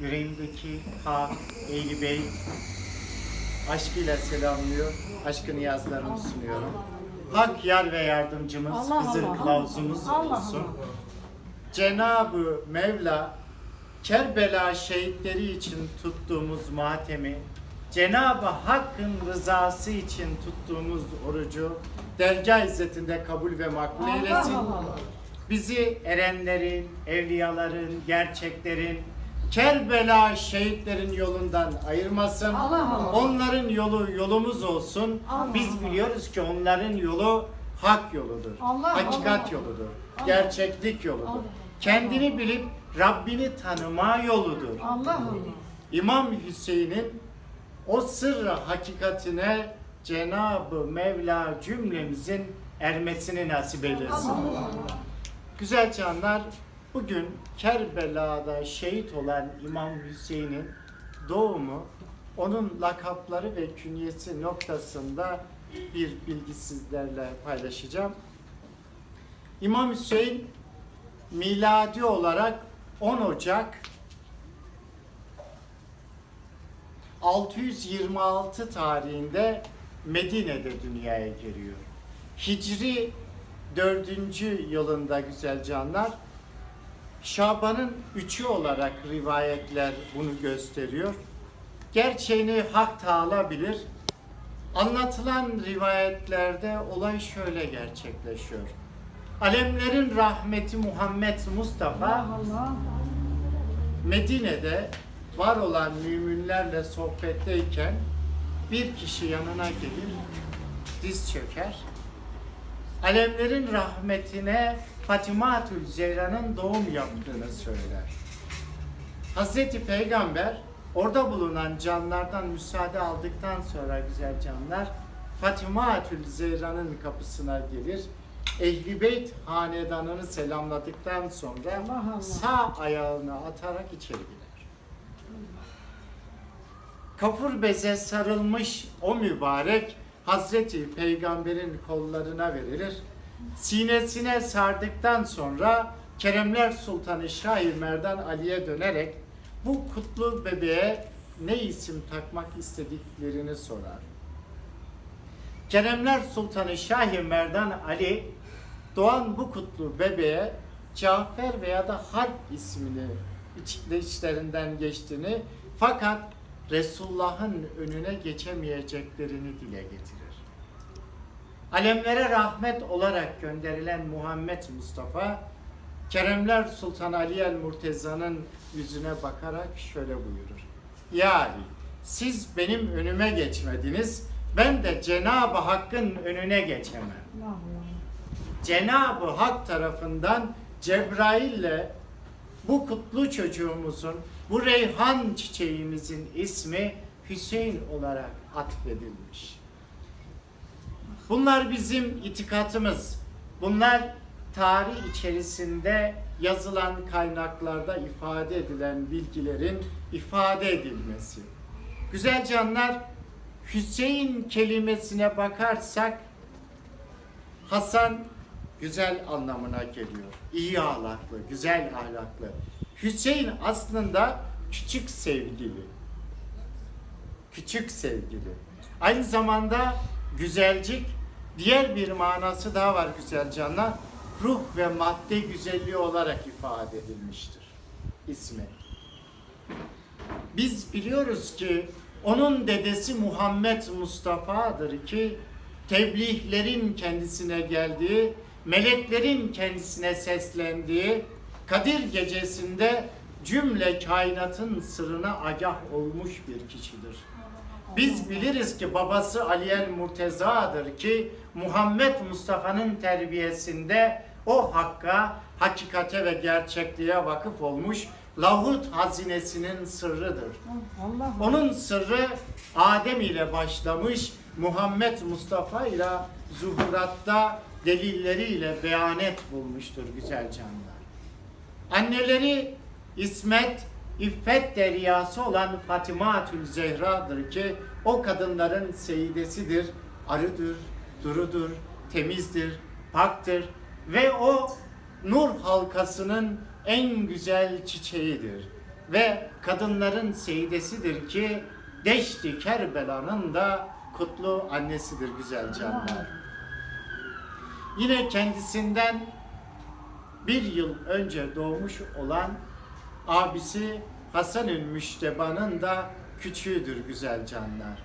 yüreğimdeki Hak, Eğri Bey aşkıyla selamlıyor. Aşkın niyazlarını sunuyorum. Hak yar ve yardımcımız, Allah Hızır Allah. kılavuzumuz Allah olsun. Allah. Cenab-ı Mevla Kerbela şehitleri için tuttuğumuz matemi, Cenab-ı Hakk'ın rızası için tuttuğumuz orucu dergah izzetinde kabul ve makbul Allah eylesin. Allah. Bizi erenlerin, evliyaların, gerçeklerin, Kerbela şehitlerin yolundan ayırmasın. Allah Allah. Onların yolu yolumuz olsun. Allah Biz Allah. biliyoruz ki onların yolu hak yoludur. Allah hakikat Allah. yoludur. Allah. Gerçeklik yoludur. Allah. Kendini bilip Rabbini tanıma yoludur. Allah Allah. İmam Hüseyin'in o sırrı hakikatine Cenab-ı Mevla cümlemizin ermesini nasip eylesin. Güzel canlar, bugün Kerbela'da şehit olan İmam Hüseyin'in doğumu, onun lakapları ve künyesi noktasında bir bilgi sizlerle paylaşacağım. İmam Hüseyin miladi olarak 10 Ocak 626 tarihinde Medine'de dünyaya geliyor. Hicri 4. yılında güzel canlar. Şaban'ın üçü olarak rivayetler bunu gösteriyor. Gerçeğini Hak Teala bilir. Anlatılan rivayetlerde olay şöyle gerçekleşiyor. Alemlerin rahmeti Muhammed Mustafa. Medine'de var olan müminlerle sohbetteyken bir kişi yanına gelir, diz çöker. Alemlerin rahmetine Fatimatül Zehra'nın doğum yaptığını söyler. Hazreti Peygamber orada bulunan canlardan müsaade aldıktan sonra güzel canlar Fatimatül Zehra'nın kapısına gelir. Ehli Beyt hanedanını selamladıktan sonra Allah Allah. sağ ayağını atarak içeri girer. Kafur beze sarılmış o mübarek Hazreti Peygamber'in kollarına verilir. Sinesine sardıktan sonra Keremler Sultanı Şair Merdan Ali'ye dönerek bu kutlu bebeğe ne isim takmak istediklerini sorar. Keremler Sultanı Şahi Merdan Ali doğan bu kutlu bebeğe Cafer veya da Harp ismini içlerinden geçtiğini fakat Resulullah'ın önüne geçemeyeceklerini dile getirir. Alemlere rahmet olarak gönderilen Muhammed Mustafa Keremler Sultan Ali el Murteza'nın yüzüne bakarak şöyle buyurur. Ya Ali, siz benim önüme geçmediniz, ben de Cenab-ı Hakk'ın önüne geçemem. Cenab-ı Hak tarafından Cebrail'le bu kutlu çocuğumuzun, bu reyhan çiçeğimizin ismi Hüseyin olarak atfedilmiş. Bunlar bizim itikatımız. Bunlar tarih içerisinde yazılan kaynaklarda ifade edilen bilgilerin ifade edilmesi. Güzel canlar, Hüseyin kelimesine bakarsak Hasan güzel anlamına geliyor. İyi ahlaklı, güzel ahlaklı. Hüseyin aslında küçük sevgili. Küçük sevgili. Aynı zamanda güzelcik diğer bir manası daha var güzel canlar. Ruh ve madde güzelliği olarak ifade edilmiştir ismi. Biz biliyoruz ki onun dedesi Muhammed Mustafa'dır ki tebliğlerin kendisine geldiği, meleklerin kendisine seslendiği, Kadir gecesinde cümle kainatın sırrına agah olmuş bir kişidir. Biz biliriz ki babası Ali el Murteza'dır ki Muhammed Mustafa'nın terbiyesinde o hakka, hakikate ve gerçekliğe vakıf olmuş lahut hazinesinin sırrıdır. Allah. Onun sırrı Adem ile başlamış, Muhammed Mustafa ile zuhuratta delilleriyle beyanet bulmuştur güzel canlar. Anneleri İsmet, İffet deryası olan Fatimatül Zehra'dır ki o kadınların seyidesidir, arıdır, durudur, temizdir, paktır ve o nur halkasının en güzel çiçeğidir. ve kadınların seyidesidir ki Deşti Kerbela'nın da kutlu annesidir güzel canlar. Yine kendisinden bir yıl önce doğmuş olan abisi Hasanül Müşteba'nın da küçüğüdür güzel canlar.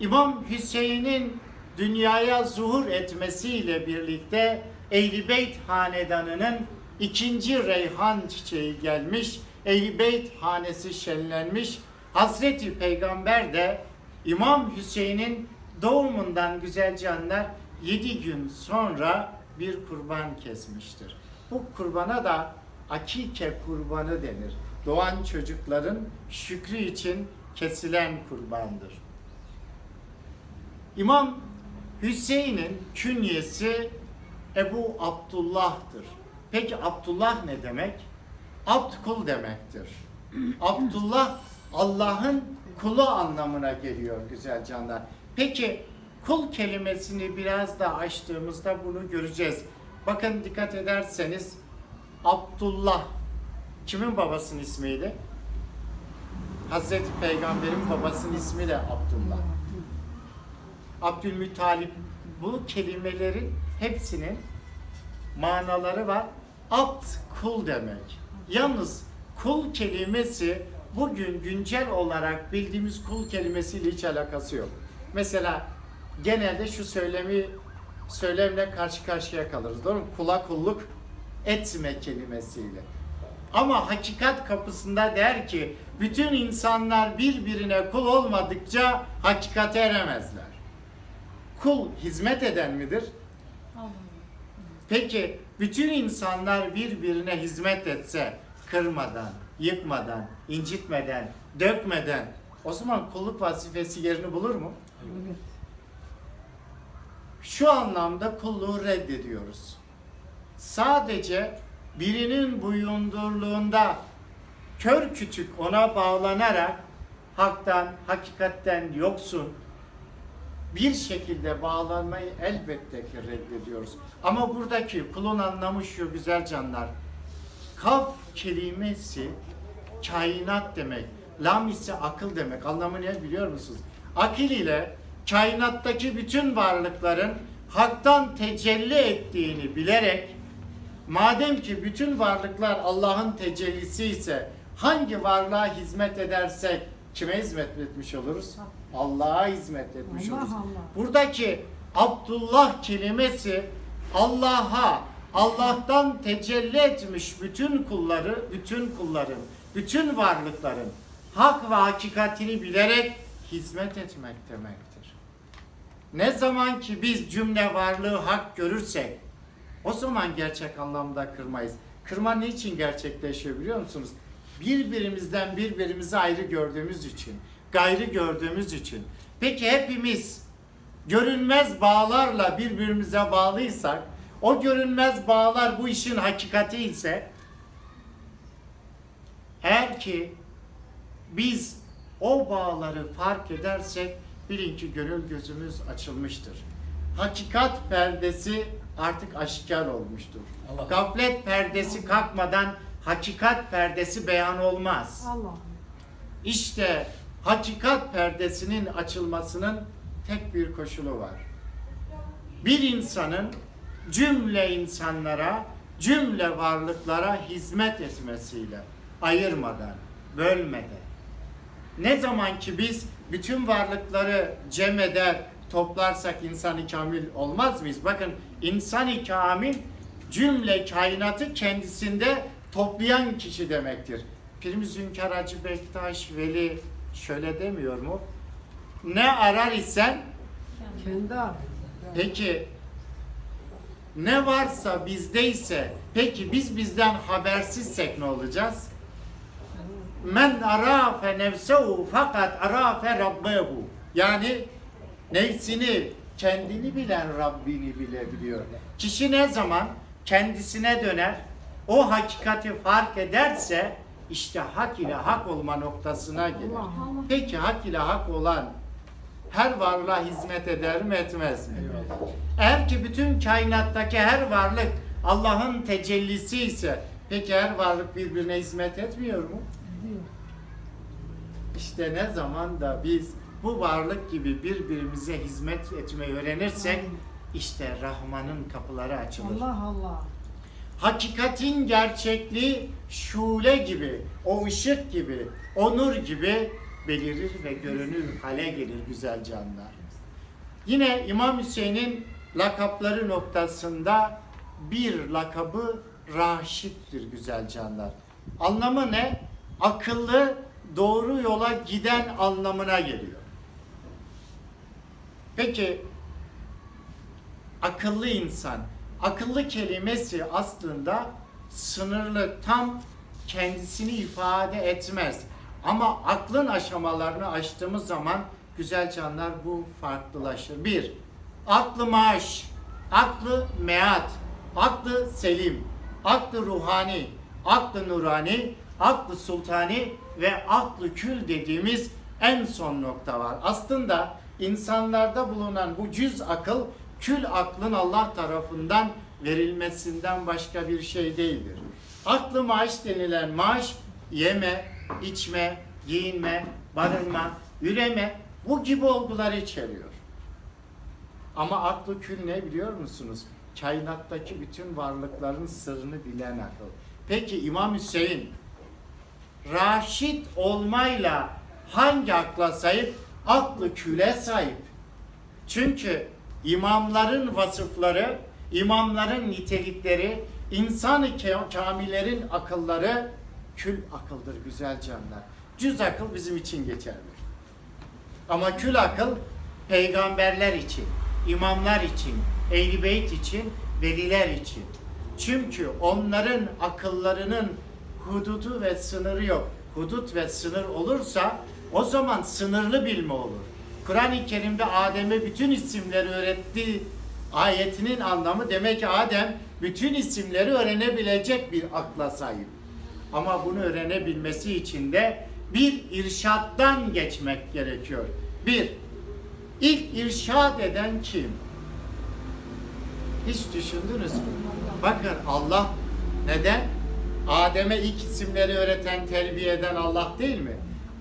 İmam Hüseyin'in dünyaya zuhur etmesiyle birlikte Ehl-i Beyt hanedanının ikinci reyhan çiçeği gelmiş, Ehl-i Beyt hanesi şenlenmiş. Hazreti Peygamber de İmam Hüseyin'in doğumundan güzel canlar yedi gün sonra bir kurban kesmiştir. Bu kurbana da akike kurbanı denir. Doğan çocukların şükrü için kesilen kurbandır. İmam Hüseyin'in künyesi Ebu Abdullah'tır. Peki Abdullah ne demek? Abd kul demektir. Abdullah Allah'ın kulu anlamına geliyor güzel canlar. Peki kul kelimesini biraz da açtığımızda bunu göreceğiz. Bakın dikkat ederseniz Abdullah kimin babasının ismiydi? Hazreti Peygamber'in babasının ismi de Abdullah. Abdülmuttalip bu kelimelerin hepsinin manaları var. Abd kul demek. Yalnız kul kelimesi bugün güncel olarak bildiğimiz kul kelimesiyle hiç alakası yok. Mesela genelde şu söylemi söylemle karşı karşıya kalırız. Doğru mu? Kula kulluk etme kelimesiyle. Ama hakikat kapısında der ki bütün insanlar birbirine kul olmadıkça hakikate eremezler. Kul hizmet eden midir? Peki bütün insanlar birbirine hizmet etse kırmadan, yıkmadan, incitmeden, dökmeden o zaman kulluk vazifesi yerini bulur mu? Şu anlamda kulluğu reddediyoruz. Sadece birinin buyundurluğunda kör küçük ona bağlanarak haktan, hakikatten yoksun bir şekilde bağlanmayı elbette ki reddediyoruz. Ama buradaki kulun anlamı şu güzel canlar. Kaf kelimesi kainat demek. Lam ise akıl demek. Anlamı ne biliyor musunuz? Akil ile kainattaki bütün varlıkların haktan tecelli ettiğini bilerek madem ki bütün varlıklar Allah'ın tecellisi ise hangi varlığa hizmet edersek kime hizmet etmiş oluruz? Allah'a hizmet etmiş Allah oluruz. Allah. Buradaki Abdullah kelimesi Allah'a, Allah'tan tecelli etmiş bütün kulları, bütün kulların, bütün varlıkların hak ve hakikatini bilerek hizmet etmek demektir. Ne zaman ki biz cümle varlığı hak görürsek o zaman gerçek anlamda kırmayız. Kırma niçin gerçekleşiyor biliyor musunuz? Birbirimizden birbirimizi ayrı gördüğümüz için, gayrı gördüğümüz için. Peki hepimiz görünmez bağlarla birbirimize bağlıysak, o görünmez bağlar bu işin hakikati ise, eğer ki biz o bağları fark edersek bilin ki gönül gözümüz açılmıştır. Hakikat perdesi artık aşikar olmuştur. Allah. Gaflet perdesi kalkmadan hakikat perdesi beyan olmaz. Allah. İşte hakikat perdesinin açılmasının tek bir koşulu var. Bir insanın cümle insanlara, cümle varlıklara hizmet etmesiyle, ayırmadan, bölmeden. Ne zaman ki biz bütün varlıkları cem eder, toplarsak insan-ı kamil olmaz mıyız? Bakın insan-ı kamil cümle kainatı kendisinde toplayan kişi demektir. Pirmiz Zünkar Hacı Bektaş Veli şöyle demiyor mu? Ne arar isen Kendi. Peki ne varsa bizdeyse peki biz bizden habersizsek ne olacağız? Men arafe nefsehu fakat arafe rabbehu. Yani nefsini kendini bilen Rabbini bilebiliyor. Kişi ne zaman kendisine döner, o hakikati fark ederse işte hak ile hak olma noktasına gelir. Peki hak ile hak olan her varlığa hizmet eder mi etmez mi? Eğer ki bütün kainattaki her varlık Allah'ın tecellisi ise peki her varlık birbirine hizmet etmiyor mu? İşte ne zaman da biz bu varlık gibi birbirimize hizmet etmeyi öğrenirsek işte Rahman'ın kapıları açılır. Allah Allah. Hakikatin gerçekliği şule gibi, o ışık gibi, o nur gibi belirir ve görünür hale gelir güzel canlar. Yine İmam Hüseyin'in lakapları noktasında bir lakabı Raşit'tir güzel canlar. Anlamı ne? Akıllı, doğru yola giden anlamına geliyor. Peki akıllı insan. Akıllı kelimesi aslında sınırlı, tam kendisini ifade etmez. Ama aklın aşamalarını açtığımız zaman güzel canlar bu farklılaşır. Bir, aklı maaş, aklı meat, aklı selim, aklı ruhani, aklı nurani, aklı sultani ve aklı kül dediğimiz en son nokta var. Aslında insanlarda bulunan bu cüz akıl kül aklın Allah tarafından verilmesinden başka bir şey değildir. Aklı maaş denilen maaş yeme, içme, giyinme, barınma, üreme bu gibi olguları içeriyor. Ama aklı kül ne biliyor musunuz? Kainattaki bütün varlıkların sırrını bilen akıl. Peki İmam Hüseyin raşit olmayla hangi akla sahip? Aklı küle sahip. Çünkü imamların vasıfları, imamların nitelikleri, insan-ı kamilerin akılları kül akıldır güzel canlar. Cüz akıl bizim için geçerli. Ama kül akıl peygamberler için, imamlar için, ehl beyt için, veliler için. Çünkü onların akıllarının hududu ve sınırı yok. Hudut ve sınır olursa o zaman sınırlı bilme olur. Kur'an-ı Kerim'de Adem'e bütün isimleri öğretti ayetinin anlamı demek ki Adem bütün isimleri öğrenebilecek bir akla sahip. Ama bunu öğrenebilmesi için de bir irşattan geçmek gerekiyor. Bir, ilk irşad eden kim? Hiç düşündünüz mü? Bakın Allah neden? Adem'e ilk isimleri öğreten, terbiye eden Allah değil mi?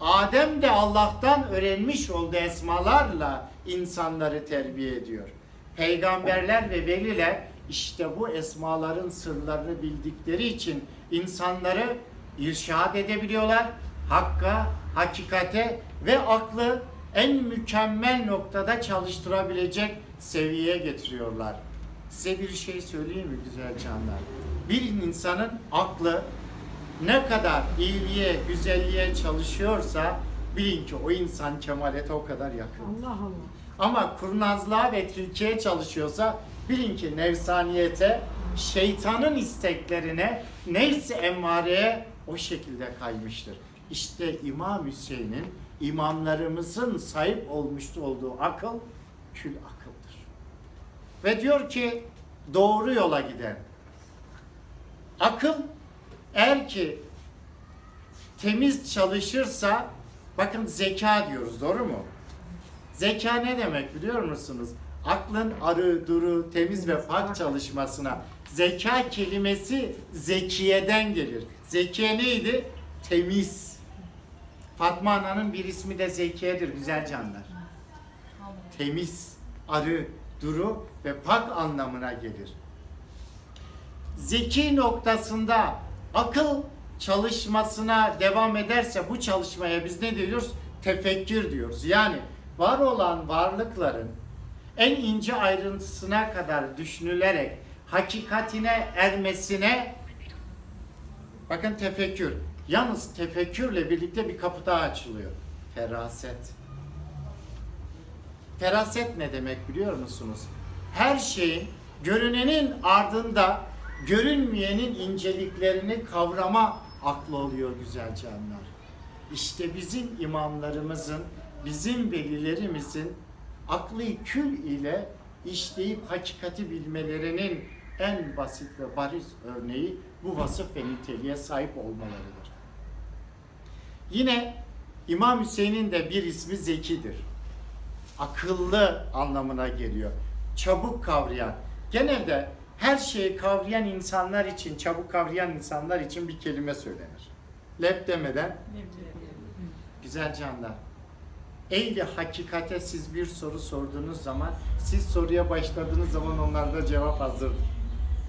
Adem de Allah'tan öğrenmiş olduğu esmalarla insanları terbiye ediyor. Peygamberler ve veliler işte bu esmaların sırlarını bildikleri için insanları irşad edebiliyorlar. Hakka, hakikate ve aklı en mükemmel noktada çalıştırabilecek seviyeye getiriyorlar. Size bir şey söyleyeyim mi güzel canlar? Bir insanın aklı ne kadar iyiliğe, güzelliğe çalışıyorsa bilin ki o insan kemalete o kadar yakın. Allah Allah. Ama kurnazlığa ve tilkiye çalışıyorsa bilin ki nefsaniyete, şeytanın isteklerine, nefs emmareye o şekilde kaymıştır. İşte İmam Hüseyin'in, imamlarımızın sahip olmuş olduğu akıl kül akıldır. Ve diyor ki doğru yola giden. Akıl eğer ki temiz çalışırsa bakın zeka diyoruz doğru mu? Zeka ne demek biliyor musunuz? Aklın arı, duru, temiz ve pak çalışmasına. Zeka kelimesi zekiyeden gelir. Zekiye neydi? Temiz. Fatma Ana'nın bir ismi de Zekiye'dir güzel canlar. Temiz, arı, duru ve pak anlamına gelir. Zeki noktasında akıl çalışmasına devam ederse bu çalışmaya biz ne diyoruz? Tefekkür diyoruz. Yani var olan varlıkların en ince ayrıntısına kadar düşünülerek hakikatine ermesine bakın tefekkür. Yalnız tefekkürle birlikte bir kapı daha açılıyor. Feraset. Feraset ne demek biliyor musunuz? Her şeyin görünenin ardında görünmeyenin inceliklerini kavrama aklı oluyor güzel canlar. İşte bizim imamlarımızın, bizim velilerimizin aklı kül ile işleyip hakikati bilmelerinin en basit ve bariz örneği bu vasıf ve niteliğe sahip olmalarıdır. Yine İmam Hüseyin'in de bir ismi Zeki'dir. Akıllı anlamına geliyor. Çabuk kavrayan. Genelde her şeyi kavrayan insanlar için, çabuk kavrayan insanlar için bir kelime söylenir. Lep demeden güzel canlar. Ehli hakikate siz bir soru sorduğunuz zaman, siz soruya başladığınız zaman onlarda cevap hazırdır.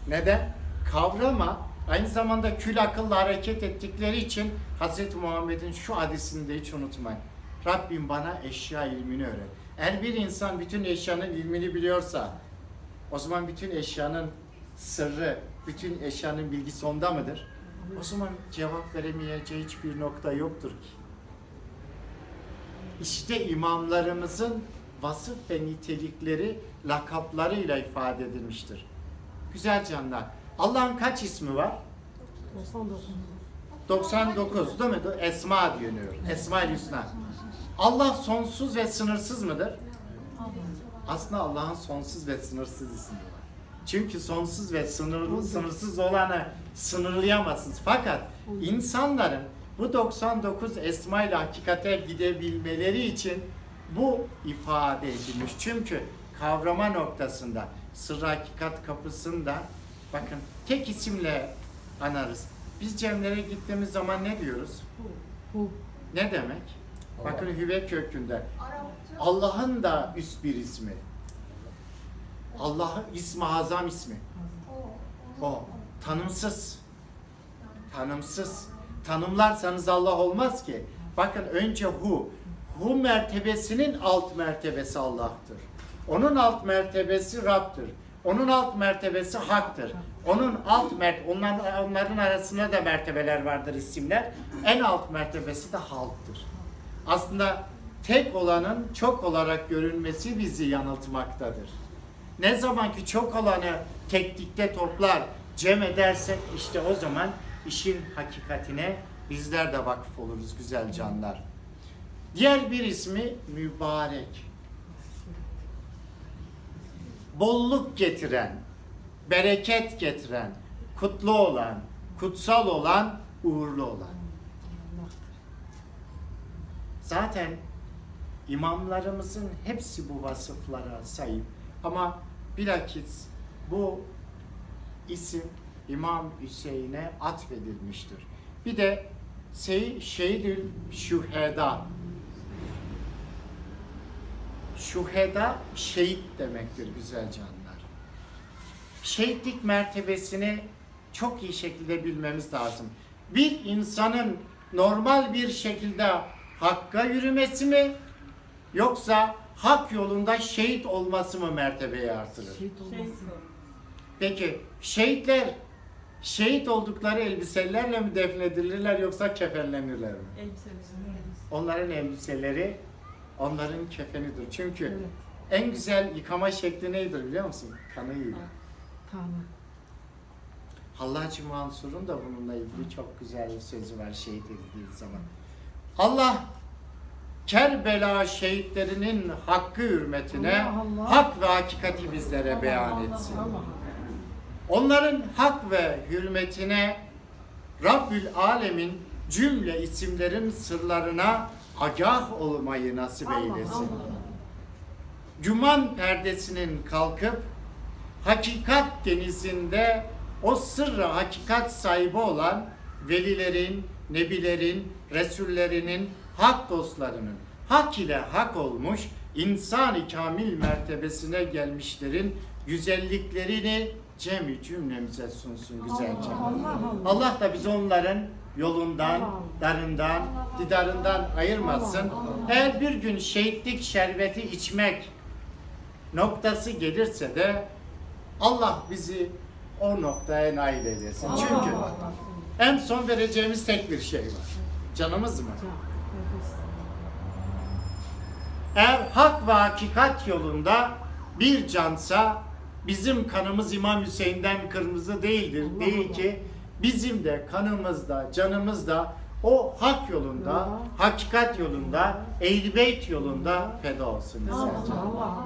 Neden? Kavrama aynı zamanda kül akılla hareket ettikleri için Hz. Muhammed'in şu hadisini de hiç unutmayın. Rabbim bana eşya ilmini öğret. Eğer bir insan bütün eşyanın ilmini biliyorsa o zaman bütün eşyanın sırrı, bütün eşyanın bilgisi onda mıdır? O zaman cevap veremeyeceği hiçbir nokta yoktur ki. İşte imamlarımızın vasıf ve nitelikleri lakaplarıyla ifade edilmiştir. Güzel canlar. Allah'ın kaç ismi var? 99 değil mi? Esma deniyor. Esma-ül Hüsna. Allah sonsuz ve sınırsız mıdır? Aslında Allah'ın sonsuz ve sınırsız ismi var. Çünkü sonsuz ve sınırlı, sınırsız olanı sınırlayamazsınız. Fakat insanların bu 99 esma ile hakikate gidebilmeleri için bu ifade edilmiş. Çünkü kavrama noktasında sır hakikat kapısında bakın tek isimle anarız. Biz cemlere gittiğimiz zaman ne diyoruz? Ne demek? Bakın hüve kökünde. Allah'ın da üst bir ismi. Allah'ın ismi azam ismi. O tanımsız. Tanımsız. Tanımlarsanız Allah olmaz ki. Bakın önce hu. Hu mertebesinin alt mertebesi Allah'tır. Onun alt mertebesi Rab'dır. Onun alt mertebesi haktır. Onun alt mert onların, onların arasında da mertebeler vardır isimler. En alt mertebesi de halktır. Aslında tek olanın çok olarak görünmesi bizi yanıltmaktadır. Ne zaman ki çok olanı teknikte toplar, cem edersek işte o zaman işin hakikatine bizler de vakıf oluruz güzel canlar. Diğer bir ismi mübarek. Bolluk getiren, bereket getiren, kutlu olan, kutsal olan, uğurlu olan. Zaten imamlarımızın hepsi bu vasıflara sahip. Ama bilakis bu isim İmam Hüseyin'e atfedilmiştir. Bir de Sey Şehidül Şüheda. Şüheda şehit demektir güzel canlar. Şehitlik mertebesini çok iyi şekilde bilmemiz lazım. Bir insanın normal bir şekilde hakka yürümesi mi yoksa hak yolunda şehit olması mı mertebeyi artırır? Peki şehitler şehit oldukları elbiselerle mi defnedilirler yoksa kefenlenirler mi? Onların elbiseleri onların kefenidir. Çünkü en güzel yıkama şekli nedir biliyor musun? Kanıyla. Hallacı Mansur'un da bununla ilgili çok güzel bir sözü var şehit edildiği zaman. Allah Kerbela şehitlerinin hakkı hürmetine Allah Allah. hak ve hakikati bizlere beyan etsin. Onların hak ve hürmetine Rabbül Alemin cümle isimlerin sırlarına agah olmayı nasip eylesin. Cuman perdesinin kalkıp hakikat denizinde o sırrı hakikat sahibi olan velilerin, nebilerin, resullerinin, hak dostlarının hak ile hak olmuş insan-ı kamil mertebesine gelmişlerin güzelliklerini cemi cümlemize sunsun güzelce. Allah Allah. Allah da bizi onların yolundan, darından, didarından ayırmasın. Eğer bir gün şehitlik şerbeti içmek noktası gelirse de Allah bizi o noktaya nail eylesin. Çünkü en son vereceğimiz tek bir şey var. Canımız mı? Eğer hak ve hakikat yolunda bir cansa bizim kanımız İmam Hüseyin'den kırmızı değildir. Allah Değil Allah. ki bizim de kanımız da canımız da o hak yolunda, Allah. hakikat yolunda, ehl yolunda feda olsun. Allah. Allah.